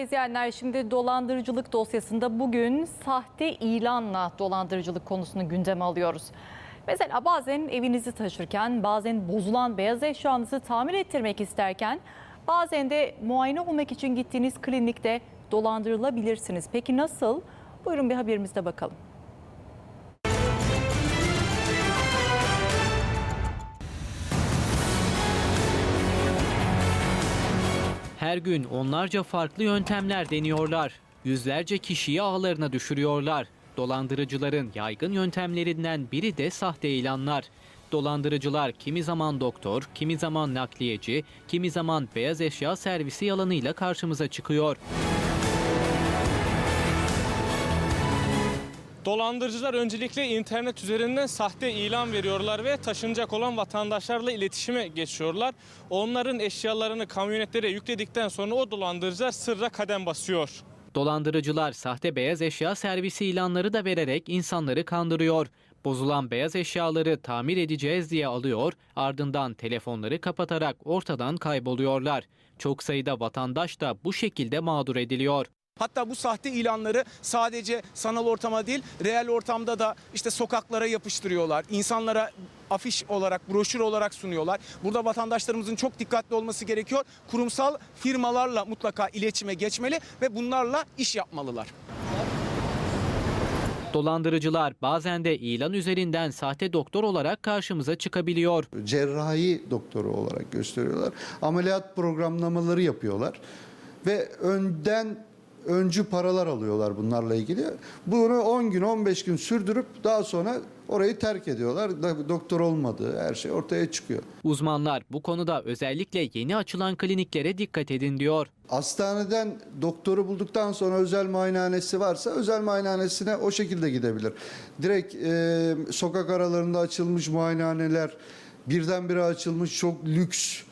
Değerli izleyenler şimdi dolandırıcılık dosyasında bugün sahte ilanla dolandırıcılık konusunu gündeme alıyoruz. Mesela bazen evinizi taşırken, bazen bozulan beyaz eşyanızı tamir ettirmek isterken, bazen de muayene olmak için gittiğiniz klinikte dolandırılabilirsiniz. Peki nasıl? Buyurun bir haberimizde bakalım. Her gün onlarca farklı yöntemler deniyorlar. Yüzlerce kişiyi ağlarına düşürüyorlar. Dolandırıcıların yaygın yöntemlerinden biri de sahte ilanlar. Dolandırıcılar kimi zaman doktor, kimi zaman nakliyeci, kimi zaman beyaz eşya servisi yalanıyla karşımıza çıkıyor. Dolandırıcılar öncelikle internet üzerinden sahte ilan veriyorlar ve taşınacak olan vatandaşlarla iletişime geçiyorlar. Onların eşyalarını kamyonetlere yükledikten sonra o dolandırıcılar sırra kadem basıyor. Dolandırıcılar sahte beyaz eşya servisi ilanları da vererek insanları kandırıyor. Bozulan beyaz eşyaları tamir edeceğiz diye alıyor, ardından telefonları kapatarak ortadan kayboluyorlar. Çok sayıda vatandaş da bu şekilde mağdur ediliyor. Hatta bu sahte ilanları sadece sanal ortama değil, reel ortamda da işte sokaklara yapıştırıyorlar. İnsanlara afiş olarak, broşür olarak sunuyorlar. Burada vatandaşlarımızın çok dikkatli olması gerekiyor. Kurumsal firmalarla mutlaka iletişime geçmeli ve bunlarla iş yapmalılar. Dolandırıcılar bazen de ilan üzerinden sahte doktor olarak karşımıza çıkabiliyor. cerrahi doktoru olarak gösteriyorlar. Ameliyat programlamaları yapıyorlar ve önden öncü paralar alıyorlar bunlarla ilgili. Bunu 10 gün 15 gün sürdürüp daha sonra orayı terk ediyorlar. Doktor olmadığı her şey ortaya çıkıyor. Uzmanlar bu konuda özellikle yeni açılan kliniklere dikkat edin diyor. Hastaneden doktoru bulduktan sonra özel muayenehanesi varsa özel muayenehanesine o şekilde gidebilir. Direkt e, sokak aralarında açılmış muayenehaneler, birdenbire açılmış çok lüks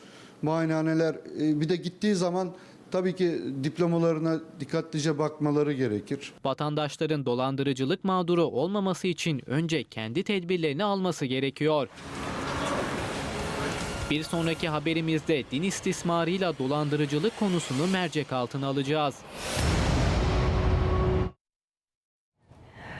muayenehaneler e, bir de gittiği zaman tabii ki diplomalarına dikkatlice bakmaları gerekir. Vatandaşların dolandırıcılık mağduru olmaması için önce kendi tedbirlerini alması gerekiyor. Bir sonraki haberimizde din istismarıyla dolandırıcılık konusunu mercek altına alacağız.